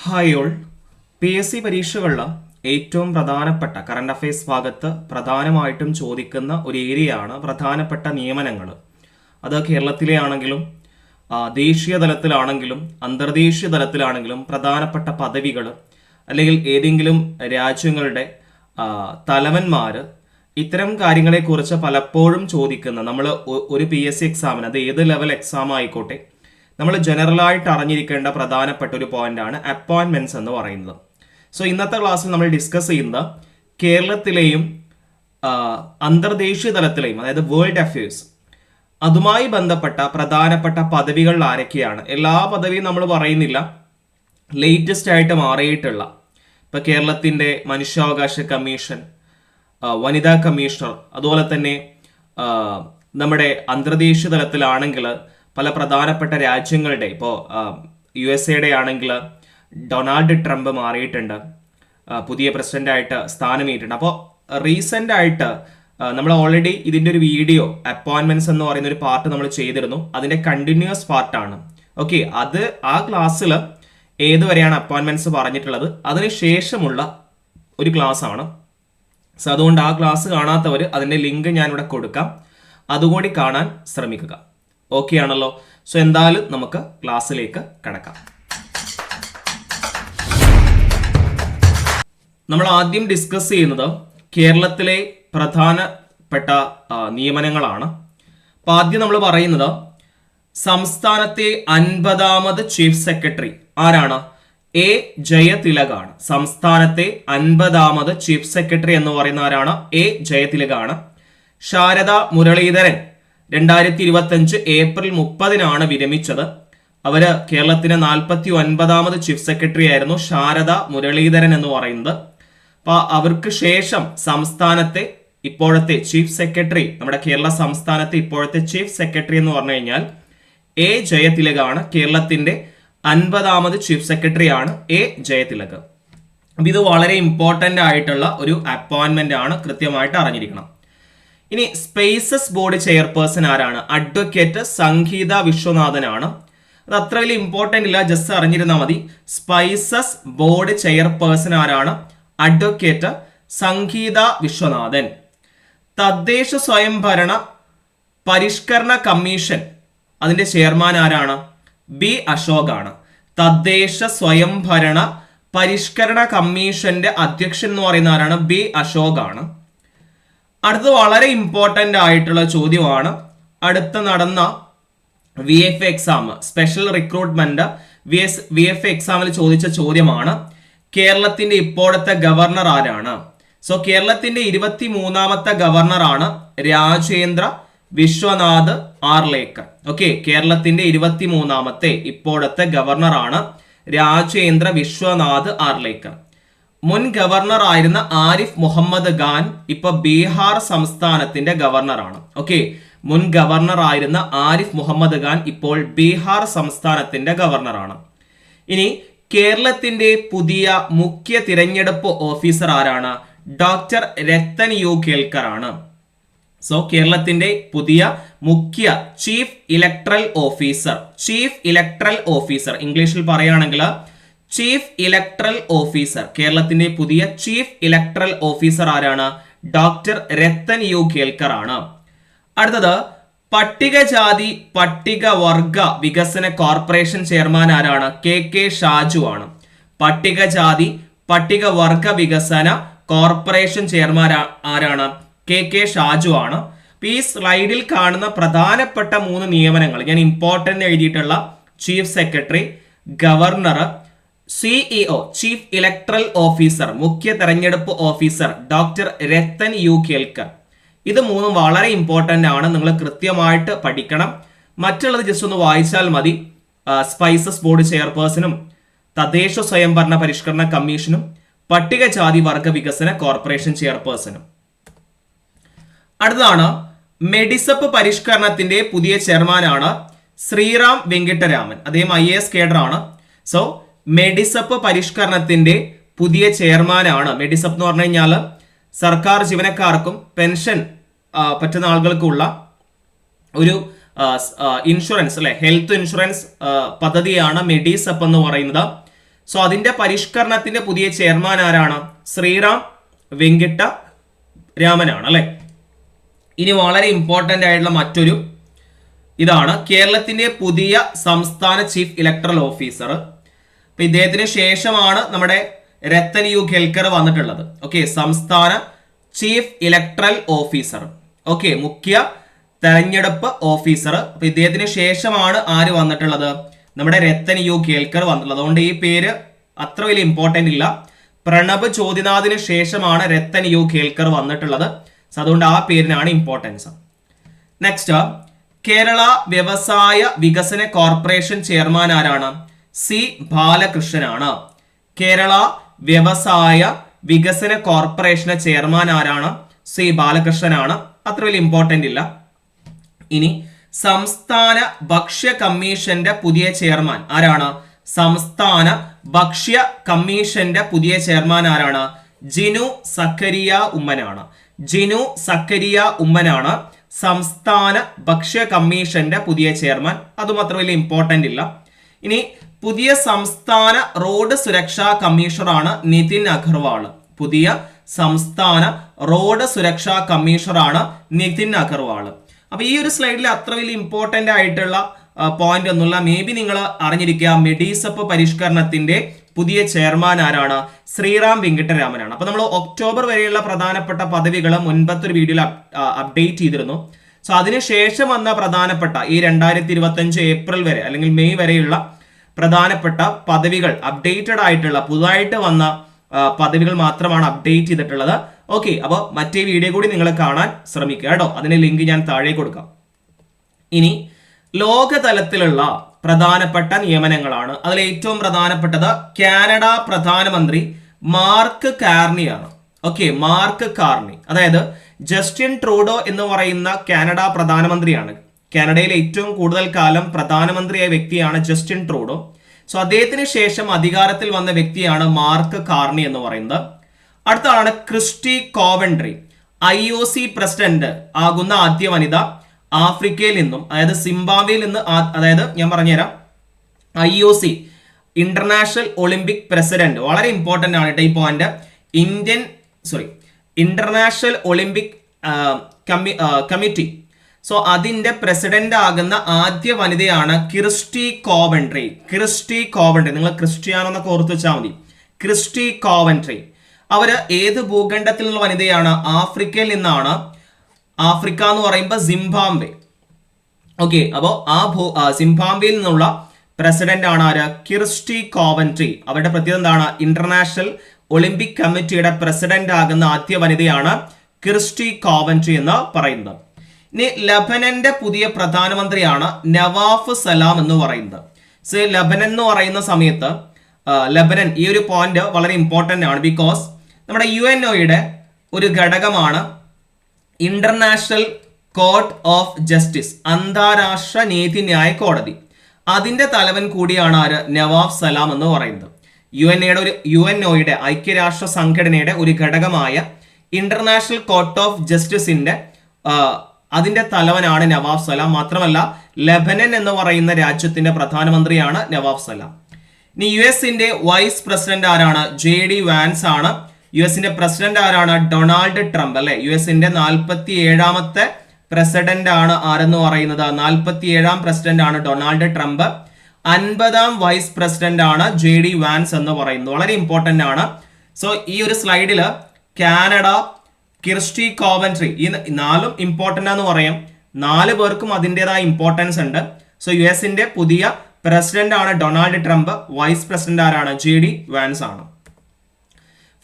Hi all P S C പരീക്ഷകളിൽ ഏറ്റവും പ്രധാനപ്പെട്ട കറണ്ട് അഫയേഴ്സ് ഭാഗത്ത് പ്രധാനമായിട്ടും ചോദിക്കുന്ന ഒരു ഏരിയയാണ് പ്രധാനപ്പെട്ട നിയമനങ്ങൾ അത് കേരളത്തിലെ ആണെങ്കിലും ദേശീയ തലത്തിലാണെങ്കിലും അന്തർദേശീയ തലത്തിലാണെങ്കിലും പ്രധാനപ്പെട്ട പദവികൾ അല്ലെങ്കിൽ ഏതെങ്കിലും രാജ്യങ്ങളുടെ തലവന്മാർ ഇത്തരം കാര്യങ്ങളെക്കുറിച്ച് പലപ്പോഴും ചോദിക്കുന്ന നമ്മൾ ഒരു പി എസ് സി എക്സാമിന് അത് ഏത് ലെവൽ എക്സാം ആയിക്കോട്ടെ നമ്മൾ ജനറലായിട്ട് അറിഞ്ഞിരിക്കേണ്ട പ്രധാനപ്പെട്ട ഒരു പോയിന്റാണ് അപ്പോയിൻമെന്റ്സ് എന്ന് പറയുന്നത്. സോ ഇന്നത്തെ ക്ലാസ്സിൽ നമ്മൾ ഡിസ്കസ് ചെയ്യുന്നത് കേരളത്തിലെയും അന്തർദേശീയ തലത്തിലെയും അതായത് വേൾഡ് അഫയേഴ്സ് അതുമായി ബന്ധപ്പെട്ട പ്രധാനപ്പെട്ട പദവികൾ ആരൊക്കെയാണ്? എല്ലാ പദവിയും നമ്മൾ പറയുന്നില്ല. ലേറ്റസ്റ്റ് ആയിട്ട് മാറിയിട്ടുള്ള ഇപ്പൊ കേരളത്തിന്റെ മനുഷ്യാവകാശ കമ്മീഷൻ വനിതാ കമ്മീഷണർ അതുപോലെ തന്നെ നമ്മുടെ അന്തർദേശീയ തലത്തിലാണെങ്കിൽ പല പ്രധാനപ്പെട്ട രാജ്യങ്ങളുടെ ഇപ്പോൾ യു എസ് എയുടെ ആണെങ്കിൽ ഡൊണാൾഡ് ട്രംപ് മാറിയിട്ടുണ്ട്. പുതിയ പ്രസിഡന്റായിട്ട് സ്ഥാനമേറ്റിട്ടുണ്ട്. അപ്പോൾ റീസെന്റ് ആയിട്ട് നമ്മൾ ഓൾറെഡി ഇതിന്റെ ഒരു വീഡിയോ അപ്പോയിന്റ്മെന്റ്സ് എന്ന് പറയുന്ന ഒരു പാർട്ട് നമ്മൾ ചെയ്തിരുന്നു. അതിന്റെ കണ്ടിന്യൂസ് പാർട്ടാണ്. ഓക്കെ അത് ആ ക്ലാസ്സിൽ ഏതുവരെയാണ് അപ്പോയിൻമെന്റ്സ് പറഞ്ഞിട്ടുള്ളത്? അതിന് ശേഷമുള്ള ഒരു ക്ലാസ് ആണ് സോ അതുകൊണ്ട് ആ ക്ലാസ് കാണാത്തവർ അതിന്റെ ലിങ്ക് ഞാനിവിടെ കൊടുക്കാം. അതുകൂടി കാണാൻ ശ്രമിക്കുക. ഓക്കെ ആണല്ലോ. സോ എന്തായാലും നമുക്ക് ക്ലാസ്സിലേക്ക് കടക്കാം. നമ്മൾ ആദ്യം ഡിസ്കസ് ചെയ്യുന്നത് കേരളത്തിലെ പ്രധാനപ്പെട്ട നിയമനങ്ങളാണ്. അപ്പൊ ആദ്യം നമ്മൾ പറയുന്നത് സംസ്ഥാനത്തെ അൻപതാമത് ചീഫ് സെക്രട്ടറി ആരാണ്? എ. ജയതിലകാണ്. സംസ്ഥാനത്തെ അൻപതാമത് ചീഫ് സെക്രട്ടറി എന്ന് പറയുന്ന ആരാണ്? എ. ജയതിലകാണ്. ശാരദ മുരളീധരൻ. രണ്ടായിരത്തി ഇരുപത്തി അഞ്ച് ഏപ്രിൽ മുപ്പതിനാണ് വിരമിച്ചത്. അവർ കേരളത്തിന്റെ നാൽപ്പത്തി ഒൻപതാമത് ചീഫ് സെക്രട്ടറി ആയിരുന്നു ശാരദ മുരളീധരൻ എന്ന് പറയുന്നത്. അപ്പൊ അവർക്ക് ശേഷം സംസ്ഥാനത്തെ ഇപ്പോഴത്തെ ചീഫ് സെക്രട്ടറി നമ്മുടെ കേരള സംസ്ഥാനത്തെ ഇപ്പോഴത്തെ ചീഫ് സെക്രട്ടറി എന്ന് പറഞ്ഞു കഴിഞ്ഞാൽ എ ജയതിലകാണ് കേരളത്തിന്റെ അൻപതാമത് ചീഫ് സെക്രട്ടറി ആണ് എ ജയതിലക്. അപ്പൊ ഇത് വളരെ ഇമ്പോർട്ടന്റ് ആയിട്ടുള്ള ഒരു അപ്പോയിന്റ്മെന്റ് ആണ് കൃത്യമായിട്ട് അറിഞ്ഞിരിക്കണം. ഇനി സ്പേസസ് ബോർഡ് ചെയർപേഴ്സൺ ആരാണ്? അഡ്വക്കേറ്റ് സംഗീത വിശ്വനാഥനാണ്. അത് അത്ര വലിയ ഇമ്പോർട്ടന്റ് ഇല്ല ജസ്റ്റ് അറിഞ്ഞിരുന്നാൽ മതി. സ്പൈസസ് ബോർഡ് ചെയർപേഴ്സൺ ആരാണ്? അഡ്വക്കേറ്റ് സംഗീത വിശ്വനാഥൻ. തദ്ദേശ സ്വയംഭരണ പരിഷ്കരണ കമ്മീഷൻ. അതിന്റെ ചെയർമാൻ ആരാണ്? ബി അശോകാണ്. തദ്ദേശ സ്വയംഭരണ പരിഷ്കരണ കമ്മീഷന്റെ അധ്യക്ഷൻ എന്ന് പറയുന്ന ആരാണ്? ബി അശോകാണ്. അടുത്തത് വളരെ ഇമ്പോർട്ടന്റ് ആയിട്ടുള്ള ചോദ്യമാണ്. അടുത്ത നടന്ന V F exam special recruitment V S V F എക്സാമിൽ ചോദിച്ച ചോദ്യമാണ് കേരളത്തിന്റെ ഇപ്പോഴത്തെ ഗവർണർ ആരാണ്? സോ കേരളത്തിന്റെ ഇരുപത്തി മൂന്നാമത്തെ ഗവർണറാണ് രാജേന്ദ്ര വിശ്വനാഥ് ആർലേക്കർ. ഓക്കെ കേരളത്തിന്റെ ഇരുപത്തി മൂന്നാമത്തെ ഇപ്പോഴത്തെ ഗവർണറാണ് രാജേന്ദ്ര വിശ്വനാഥ് ആർലേക്കർ. മുൻ ഗവർണർ ആയിരുന്ന ആരിഫ് മുഹമ്മദ് ഖാൻ ഇപ്പൊ ബീഹാർ സംസ്ഥാനത്തിന്റെ ഗവർണറാണ്. ഓക്കെ മുൻ ഗവർണർ ആയിരുന്ന ആരിഫ് മുഹമ്മദ് ഖാൻ ഇപ്പോൾ ബീഹാർ സംസ്ഥാനത്തിന്റെ ഗവർണറാണ്. ഇനി കേരളത്തിന്റെ പുതിയ മുഖ്യ തിരഞ്ഞെടുപ്പ് ഓഫീസർ ആരാണ്? ഡോക്ടർ രത്തൻ യു കേൽക്കർ ആണ് സോ കേരളത്തിന്റെ പുതിയ മുഖ്യ chief electoral officer chief electoral officer ഇംഗ്ലീഷിൽ പറയുകയാണെങ്കിൽ ചീഫ് ഇലക്ട്രൽ ഓഫീസർ കേരളത്തിന്റെ പുതിയ ചീഫ് ഇലക്ട്രൽ ഓഫീസർ ആരാണ്? ഡോക്ടർ രത്തൻ യു കേൽക്കർ ആണ്. അടുത്തത് പട്ടികജാതി പട്ടികവർഗ വികസന കോർപ്പറേഷൻ ചെയർമാൻ ആരാണ്? കെ കെ ഷാജു ആണ്. പട്ടികജാതി പട്ടികവർഗ വികസന കോർപ്പറേഷൻ ചെയർമാൻ ആരാണ്? കെ കെ ഷാജു ആണ്. ഈ സ്ലൈഡിൽ കാണുന്ന പ്രധാനപ്പെട്ട മൂന്ന് നിയമനങ്ങൾ ഞാൻ ഇമ്പോർട്ടന്റ് എഴുതിയിട്ടുള്ള chief secretary governor CEO chief electoral officer മുഖ്യ തെരഞ്ഞെടുപ്പ് officer doctor Rathan U Kelkar. ഇത് മൂന്നും വളരെ ഇമ്പോർട്ടന്റ് ആണ്. നിങ്ങൾ കൃത്യമായിട്ട് പഠിക്കണം. മറ്റുള്ളത് ജസ്റ്റ് ഒന്ന് വായിച്ചാൽ മതി. സ്പൈസസ് ബോർഡ് ചെയർപേഴ്സണും തദ്ദേശ സ്വയംഭരണ പരിഷ്കരണ കമ്മീഷനും പട്ടികജാതി വർഗ വികസന കോർപ്പറേഷൻ ചെയർപേഴ്സണും അടുത്താണ് മെഡിസപ്പ് പരിഷ്കരണത്തിന്റെ പുതിയ ചെയർമാനാണ് ശ്രീറാം വെങ്കിട്ടരാമൻ. അദ്ദേഹം ഐ എ എസ് കേഡറാണ് സോ മെഡിസപ്പ് പരിഷ്കരണത്തിന്റെ പുതിയ ചെയർമാനാണ്. മെഡിസപ്പ് എന്ന് പറഞ്ഞു കഴിഞ്ഞാൽ സർക്കാർ ജീവനക്കാർക്കും പെൻഷൻ പറ്റുന്ന ആളുകൾക്കുള്ള ഒരു ഇൻഷുറൻസ് അല്ലെ? ഹെൽത്ത് ഇൻഷുറൻസ് പദ്ധതിയാണ് മെഡിസപ്പ് എന്ന് പറയുന്നത്. സോ അതിന്റെ പരിഷ്കരണത്തിന്റെ പുതിയ ചെയർമാൻ ആരാണ്? ശ്രീറാം വെങ്കിട്ട രാമനാണ് അല്ലെ? ഇനി വളരെ ഇമ്പോർട്ടന്റ് ആയിട്ടുള്ള മറ്റൊരു ഇതാണ് കേരളത്തിന്റെ പുതിയ സംസ്ഥാന ചീഫ് ഇലക്ട്രൽ ഓഫീസർ. അപ്പൊ ഇദ്ദേഹത്തിന് ശേഷമാണ് നമ്മുടെ രത്തൻ യു ഖേൽക്കർ വന്നിട്ടുള്ളത്. ഓക്കെ സംസ്ഥാന ചീഫ് ഇലക്ട്രൽ ഓഫീസർ ഓക്കെ മുഖ്യ തെരഞ്ഞെടുപ്പ് ഓഫീസർ അപ്പൊ ഇദ്ദേഹത്തിന് ശേഷമാണ് ആര് വന്നിട്ടുള്ളത്? നമ്മുടെ രത്തൻ യു ഖേൽക്കർ വന്നിട്ടുള്ളത്. അതുകൊണ്ട് ഈ പേര് അത്ര വലിയ ഇമ്പോർട്ടന്റ് ഇല്ല. പ്രണബ് ചോദിനാഥിന് ശേഷമാണ് രത്തൻ യു ഖേൽക്കർ വന്നിട്ടുള്ളത്. സോ അതുകൊണ്ട് ആ പേരിനാണ് ഇമ്പോർട്ടൻസ് നെക്സ്റ്റ് കേരള വ്യവസായ വികസന കോർപ്പറേഷൻ ചെയർമാൻ ആരാണ്? സി ബാലകൃഷ്ണനാണ്. കേരള വ്യവസായ വികസന കോർപ്പറേഷന്റെ ചെയർമാൻ ആരാണ്? സി ബാലകൃഷ്ണനാണ്. അത്ര വലിയ ഇമ്പോർട്ടന്റ് ഇല്ല. ഇനി സംസ്ഥാന ഭക്ഷ്യ കമ്മീഷന്റെ പുതിയ ചെയർമാൻ ആരാണ്? സംസ്ഥാന ഭക്ഷ്യ കമ്മീഷന്റെ പുതിയ ചെയർമാൻ ആരാണ്? ജിനു സക്കരിയ ഉമ്മനാണ്. ജിനു സക്കരിയ ഉമ്മനാണ് സംസ്ഥാന ഭക്ഷ്യ കമ്മീഷന്റെ പുതിയ ചെയർമാൻ. അതും അത്ര വലിയ ഇമ്പോർട്ടന്റ് ഇല്ല. ഇനി പുതിയ സംസ്ഥാന റോഡ് സുരക്ഷാ കമ്മീഷണറാണ് നിതിൻ അഗർവാൾ. പുതിയ സംസ്ഥാന റോഡ് സുരക്ഷാ കമ്മീഷണറാണ് നിതിൻ അഗർവാൾ. അപ്പൊ ഈ ഒരു സ്ലൈഡിൽ അത്ര വലിയ ഇമ്പോർട്ടന്റ് ആയിട്ടുള്ള പോയിന്റ് ഒന്നുമില്ല. മേ ബി നിങ്ങൾ അറിഞ്ഞിരിക്കുക മെഡീസപ്പ് പരിഷ്കരണത്തിന്റെ പുതിയ ചെയർമാൻ ആരാണ്? ശ്രീറാം വെങ്കിട്ടരാമനാണ്. അപ്പൊ നമ്മൾ ഒക്ടോബർ വരെയുള്ള പ്രധാനപ്പെട്ട പദവികൾ മുൻപത്തെ ഒരു വീഡിയോയിൽ അപ്ഡേറ്റ് ചെയ്തിരുന്നു. സോ അതിനുശേഷം വന്ന പ്രധാനപ്പെട്ട ഈ രണ്ടായിരത്തി ഇരുപത്തി അഞ്ച് ഏപ്രിൽ വരെ അല്ലെങ്കിൽ മെയ് വരെയുള്ള പ്രധാനപ്പെട്ട പദവികൾ അപ്ഡേറ്റഡ് ആയിട്ടുള്ള പുതുതായിട്ട് വന്ന പദവികൾ മാത്രമാണ് അപ്ഡേറ്റ് ചെയ്തിട്ടുള്ളത്. ഓക്കെ അപ്പോൾ മറ്റേ വീഡിയോ കൂടി നിങ്ങൾ കാണാൻ ശ്രമിക്കുക കേട്ടോ. അതിന് ലിങ്ക് ഞാൻ താഴെ കൊടുക്കാം. ഇനി ലോകതലത്തിലുള്ള പ്രധാനപ്പെട്ട നിയമനങ്ങളാണ്. അതിൽ ഏറ്റവും പ്രധാനപ്പെട്ടത് കാനഡ പ്രധാനമന്ത്രി മാർക്ക് കാർണിയാണ്. Okay Mark Carney. അതായത് ജസ്റ്റിൻ ട്രൂഡോ എന്ന് പറയുന്ന കാനഡ പ്രധാനമന്ത്രിയാണ്. കാനഡയിൽ ഏറ്റവും കൂടുതൽ കാലം പ്രധാനമന്ത്രിയായ വ്യക്തിയാണ് ജസ്റ്റിൻ ട്രൂഡോ. സോ അദ്ദേഹത്തിന് ശേഷം അധികാരത്തിൽ വന്ന വ്യക്തിയാണ് മാർക്ക് കാർണി എന്ന് പറയുന്നത്. അടുത്താണ് Kirsty Coventry I O C president ആകുന്ന ആദ്യ വനിത ആഫ്രിക്കയിൽ നിന്നും അതായത് സിംബാബ്വേയിൽ നിന്ന് അതായത് ഞാൻ പറഞ്ഞുതരാം I O C international Olympic president. വളരെ ഇമ്പോർട്ടന്റ് ആണ് കേട്ടോ ഈ point Indian sorry international Olympic committee so അതിന്റെ പ്രസിഡന്റ് ആകുന്ന ആദ്യ വനിതയാണ് ക്രിസ്റ്റി കോവൻട്രി. Kirsty Coventry. നിങ്ങൾ ക്രിസ്റ്റിയാനോ എന്നൊക്കെ ഓർത്ത് വെച്ചാൽ മതി. Christy Coventry. അവർ ഏത് ഭൂഖണ്ഡത്തിൽ നിന്നുള്ള വനിതയാണ്? ആഫ്രിക്കയിൽ നിന്നാണ്. ആഫ്രിക്ക എന്ന് പറയുമ്പോൾ സിംബാംബെ ഓക്കെ അപ്പോൾ ആ ഭൂ സിംബാംബെയിൽ നിന്നുള്ള പ്രസിഡന്റ് ആണ് ആര്? Kirsty Coventry. അവരുടെ പ്രത്യേകത എന്താണ്? ഇന്റർനാഷണൽ ഒളിമ്പിക് കമ്മിറ്റിയുടെ പ്രസിഡന്റ് ആകുന്ന ആദ്യ വനിതയാണ് ക്രിസ്റ്റി കോവൻട്രി എന്ന് പറയുന്നത്. ഇനി ലബനന്റെ പുതിയ പ്രധാനമന്ത്രിയാണ് നവാഫ് സലാം എന്ന് പറയുന്നത്. സോ ലബനൻ എന്ന് പറയുന്ന സമയത്ത് ലബനൻ ഈ ഒരു പോയിന്റ് വളരെ ഇമ്പോർട്ടന്റ് ആണ്. ബിക്കോസ് നമ്മുടെ യു എൻ ഒയുടെ ഒരു ഘടകമാണ് ഇന്റർനാഷണൽ കോർട്ട് ഓഫ് ജസ്റ്റിസ് അന്താരാഷ്ട്ര നീതിന്യായ കോടതി. അതിന്റെ തലവൻ കൂടിയാണ് ആര്? നവാഫ് സലാം എന്ന് പറയുന്നത്. യു എൻ എയുടെ ഒരു യു എൻ ഒയുടെ ഐക്യരാഷ്ട്ര സംഘടനയുടെ ഒരു ഘടകമായ ഇന്റർനാഷണൽ കോർട്ട് ഓഫ് ജസ്റ്റിസിന്റെ അതിന്റെ തലവനാണ് നവാബ് സലാം. മാത്രമല്ല ലെബനൻ എന്ന് പറയുന്ന രാജ്യത്തിന്റെ പ്രധാനമന്ത്രിയാണ് നവാബ് സലാം. ഇനി യു എസിന്റെ വൈസ് പ്രസിഡന്റ് ആരാണ്? ജെ ഡി വാൻസ് ആണ്. യു എസിന്റെ പ്രസിഡന്റ് ആരാണ്? ഡൊണാൾഡ് ട്രംപ് അല്ലെ? യു എസിന്റെ നാൽപ്പത്തി ഏഴാമത്തെ പ്രസിഡന്റ് ആണ് ആരെന്ന് പറയുന്നത്? നാൽപ്പത്തി ഏഴാം പ്രസിഡന്റ് ആണ് ഡൊണാൾഡ് ട്രംപ്. അൻപതാം വൈസ് പ്രസിഡന്റ് ആണ് ജെ ഡി വാൻസ് എന്ന് പറയുന്നത്. വളരെ ഇമ്പോർട്ടന്റ് ആണ്. സോ ഈ ഒരു സ്ലൈഡിൽ കാനഡ കിർസ്റ്റി കോവൻട്രി ഈ നാലും ഇമ്പോർട്ടന്റ് ആണെന്ന് പറയാം. നാല് പേർക്കും അതിന്റെതായ ഇമ്പോർട്ടൻസ് ഉണ്ട്. സോ യു എസിന്റെ പുതിയ പ്രസിഡന്റ് ആണ് ഡൊണാൾഡ് ട്രംപ് വൈസ് പ്രസിഡന്റ് ആരാണ്? ജെ ഡി വാൻസ് ആണ്.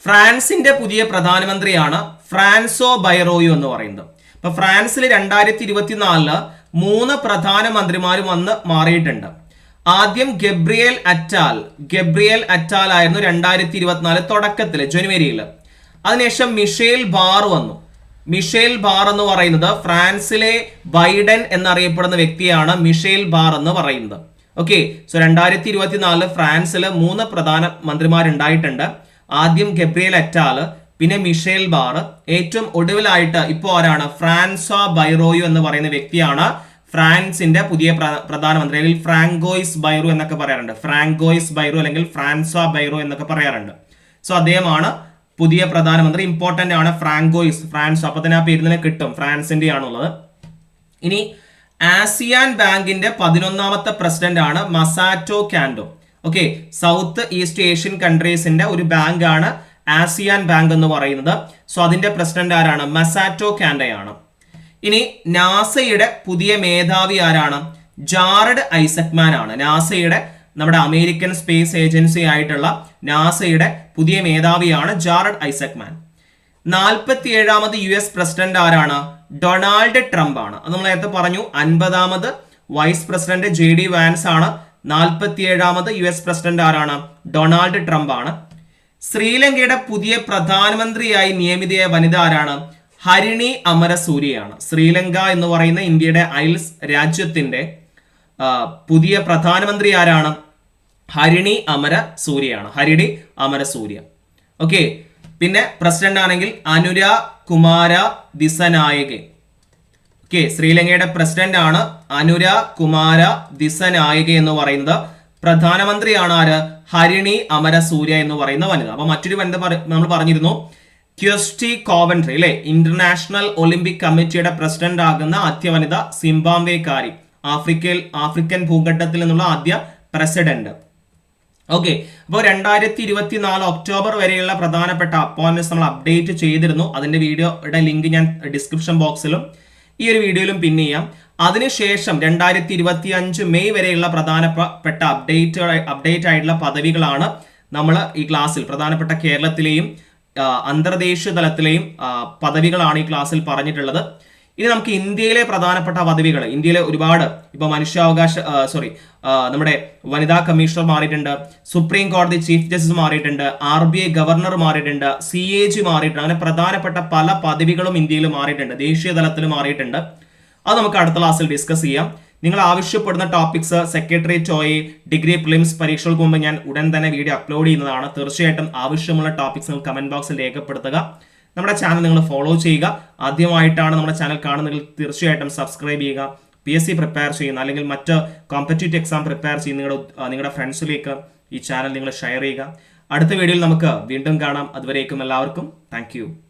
ഫ്രാൻസിന്റെ പുതിയ പ്രധാനമന്ത്രിയാണ് ഫ്രാൻസോ ബൈറോയു എന്ന് പറയുന്നത്. ഇപ്പൊ ഫ്രാൻസിൽ രണ്ടായിരത്തി ഇരുപത്തിനാലിൽ മൂന്ന് പ്രധാനമന്ത്രിമാർ വന്ന് മാറിയിട്ടുണ്ട്. ആദ്യം ഗബ്രിയേൽ അറ്റാൽ. ഗബ്രിയേൽ അറ്റാൽ ആയിരുന്നു രണ്ടായിരത്തി ഇരുപത്തിനാല് തുടക്കത്തിൽ ജനുവരിയിൽ അതിനുശേഷം മിഷേൽ ബാർ വന്നു. മിഷേൽ ബാർ എന്ന് പറയുന്നത് ഫ്രാൻസിലെ ബൈഡൻ എന്നറിയപ്പെടുന്ന വ്യക്തിയാണ് മിഷേൽ ബാർ എന്ന് പറയുന്നത്. ഓക്കെ സോ രണ്ടായിരത്തി ഇരുപത്തിനാലിൽ ഫ്രാൻസിൽ മൂന്ന് പ്രധാന മന്ത്രിമാരുണ്ടായിട്ടുണ്ട്. ആദ്യം ഗബ്രിയേൽ അറ്റാൽ പിന്നെ മിഷേൽ ബാർ. ഏറ്റവും ഒടുവിലായിട്ട് ഇപ്പോൾ ആരാണ്? ഫ്രാൻസോ ബൈറോയോ എന്ന് പറയുന്ന വ്യക്തിയാണ് ഫ്രാൻസിന്റെ പുതിയ പ്ര- പ്രധാനമന്ത്രി അല്ലെങ്കിൽ ഫ്രാങ്കോയിസ് ബൈറോ എന്നൊക്കെ പറയാറുണ്ട്. ഫ്രാങ്കോയിസ് ബൈറോ അല്ലെങ്കിൽ ഫ്രാൻസോ ബൈറോ എന്നൊക്കെ പറയാറുണ്ട്. സോ അദ്ദേഹമാണ് പുതിയ പ്രധാനമന്ത്രി ഇമ്പോർട്ടന്റ് ആണ്. François France. അപ്പൊ തന്നെ ആ പേര് തന്നെ കിട്ടും. ഫ്രാൻസിന്റെ ആണുള്ളത് ഇനി ആസിയാൻ ബാങ്കിന്റെ പതിനൊന്നാമത്തെ പ്രസിഡന്റ് ആണ് Masato Kanda okay south east Asian കൺട്രീസിന്റെ ഒരു ബാങ്ക് ആണ് ആസിയാൻ ബാങ്ക് എന്ന് പറയുന്നത്. സോ അതിന്റെ പ്രസിഡന്റ് ആരാണ്? മസാറ്റോ കാൻഡയാണ് ഇനി നാസയുടെ പുതിയ മേധാവി ആരാണ്? ജാറഡ് ഐസക്മാൻ ആണ് നാസയുടെ നമ്മുടെ അമേരിക്കൻ സ്പേസ് ഏജൻസി ആയിട്ടുള്ള നാസയുടെ പുതിയ മേധാവിയാണ് ജാറഡ് ഐസക്മാൻ നാൽപ്പത്തി ഏഴാമത് യു എസ് പ്രസിഡന്റ് ആരാണ്? ഡൊണാൾഡ് ട്രംപ് ആണ്. അത് നമ്മൾ നേരത്തെ പറഞ്ഞു അൻപതാമത് vice president J D Vance ആണ്. നാൽപ്പത്തി ഏഴാമത് യു എസ് പ്രസിഡന്റ് ആരാണ്? ഡൊണാൾഡ് ട്രംപ് ആണ്. ശ്രീലങ്കയുടെ പുതിയ പ്രധാനമന്ത്രിയായി നിയമിതയായ വനിത ആരാണ്? ഹരിണി അമരസൂര്യയാണ് ശ്രീലങ്ക എന്ന് പറയുന്ന ഇന്ത്യയുടെ അയൽസ് രാജ്യത്തിന്റെ പുതിയ പ്രധാനമന്ത്രി ആരാണ്? ഹരിണി അമര സൂര്യയാണ്. ഹരിണി അമര സൂര്യ. ഓക്കെ പിന്നെ പ്രസിഡന്റ് ആണെങ്കിൽ അനുര കുമാര ദിസനായക ഓക്കെ ശ്രീലങ്കയുടെ പ്രസിഡന്റ് ആണ് അനുര കുമാര ദിസനായക എന്ന് പറയുന്നത്. പ്രധാനമന്ത്രിയാണ് ആര്? ഹരിണി അമര സൂര്യ എന്ന് പറയുന്ന വനിത. അപ്പൊ മറ്റൊരു വനിത നമ്മൾ പറഞ്ഞിരുന്നു. ക്യസ്റ്റി കോവൻട്രി അല്ലെ? ഇന്റർനാഷണൽ ഒളിമ്പിക് കമ്മിറ്റിയുടെ പ്രസിഡന്റ് ആകുന്ന ആദ്യ വനിത സിംബാബ്വേക്കാരി. ആഫ്രിക്കയിൽ ആഫ്രിക്കൻ ഭൂഖണ്ഡത്തിൽ നിന്നുള്ള ആദ്യ പ്രസിഡന്റ്. ഓക്കെ അപ്പോൾ രണ്ടായിരത്തി ഇരുപത്തി നാല് ഒക്ടോബർ വരെയുള്ള പ്രധാനപ്പെട്ട അപ്പോയിൻമെന്റ്സ് നമ്മൾ അപ്ഡേറ്റ് ചെയ്തിരുന്നു. അതിന്റെ വീഡിയോയുടെ ലിങ്ക് ഞാൻ ഡിസ്ക്രിപ്ഷൻ ബോക്സിലും ഈ ഒരു വീഡിയോയിലും പിൻ ചെയ്യാം. അതിനുശേഷം രണ്ടായിരത്തി ഇരുപത്തി അഞ്ച് മെയ് വരെയുള്ള പ്രധാനപ്പെട്ട അപ്ഡേറ്റ് അപ്ഡേറ്റ് ആയിട്ടുള്ള പദവികളാണ് നമ്മൾ ഈ ക്ലാസ്സിൽ പ്രധാനപ്പെട്ട കേരളത്തിലെയും അന്തർദേശീയ തലത്തിലെയും പദവികളാണ് ഈ ക്ലാസ്സിൽ പറഞ്ഞിട്ടുള്ളത്. ഇനി നമുക്ക് ഇന്ത്യയിലെ പ്രധാനപ്പെട്ട പദവികൾ ഇന്ത്യയിലെ ഒരുപാട് ഇപ്പൊ മനുഷ്യാവകാശ സോറി നമ്മുടെ വനിതാ കമ്മീഷണർ മാറിയിട്ടുണ്ട് സുപ്രീം കോടതി ചീഫ് ജസ്റ്റിസ് മാറിയിട്ടുണ്ട് ആർ ബി ഐ ഗവർണർ മാറിയിട്ടുണ്ട് സി എ ജി മാറിയിട്ടുണ്ട് അങ്ങനെ പ്രധാനപ്പെട്ട പല പദവികളും ഇന്ത്യയിൽ മാറിയിട്ടുണ്ട് ദേശീയ തലത്തിൽ മാറിയിട്ടുണ്ട്. അത് നമുക്ക് അടുത്ത ക്ലാസ്സിൽ ഡിസ്കസ് ചെയ്യാം. നിങ്ങൾ ആവശ്യപ്പെടുന്ന ടോപ്പിക്സ് സെക്രട്ടറിയേറ്റ് ഒ ഡിഗ്രി പ്രിലിംസ് പരീക്ഷകൾക്ക് മുമ്പ് ഞാൻ ഉടൻ തന്നെ വീഡിയോ അപ്ലോഡ് ചെയ്യുന്നതാണ്. തീർച്ചയായിട്ടും ആവശ്യമുള്ള ടോപ്പിക്സ് നിങ്ങൾ കമന്റ് ബോക്സിൽ രേഖപ്പെടുത്തുക. നമ്മുടെ ചാനൽ നിങ്ങൾ ഫോളോ ചെയ്യുക. ആദ്യമായിട്ടാണ് നമ്മുടെ ചാനൽ കാണുന്നതെങ്കിൽ തീർച്ചയായിട്ടും സബ്സ്ക്രൈബ് ചെയ്യുക. പി എസ് സി പ്രിപ്പയർ ചെയ്യുന്ന അല്ലെങ്കിൽ മറ്റ് കോമ്പറ്റേറ്റീവ് എക്സാം പ്രിപ്പയർ ചെയ്യുന്ന നിങ്ങളുടെ നിങ്ങളുടെ ഫ്രണ്ട്സിലേക്ക് ഈ ചാനൽ നിങ്ങൾ ഷെയർ ചെയ്യുക. അടുത്ത വീഡിയോയിൽ നമുക്ക് വീണ്ടും കാണാം. അതുവരേക്കും എല്ലാവർക്കും. താങ്ക്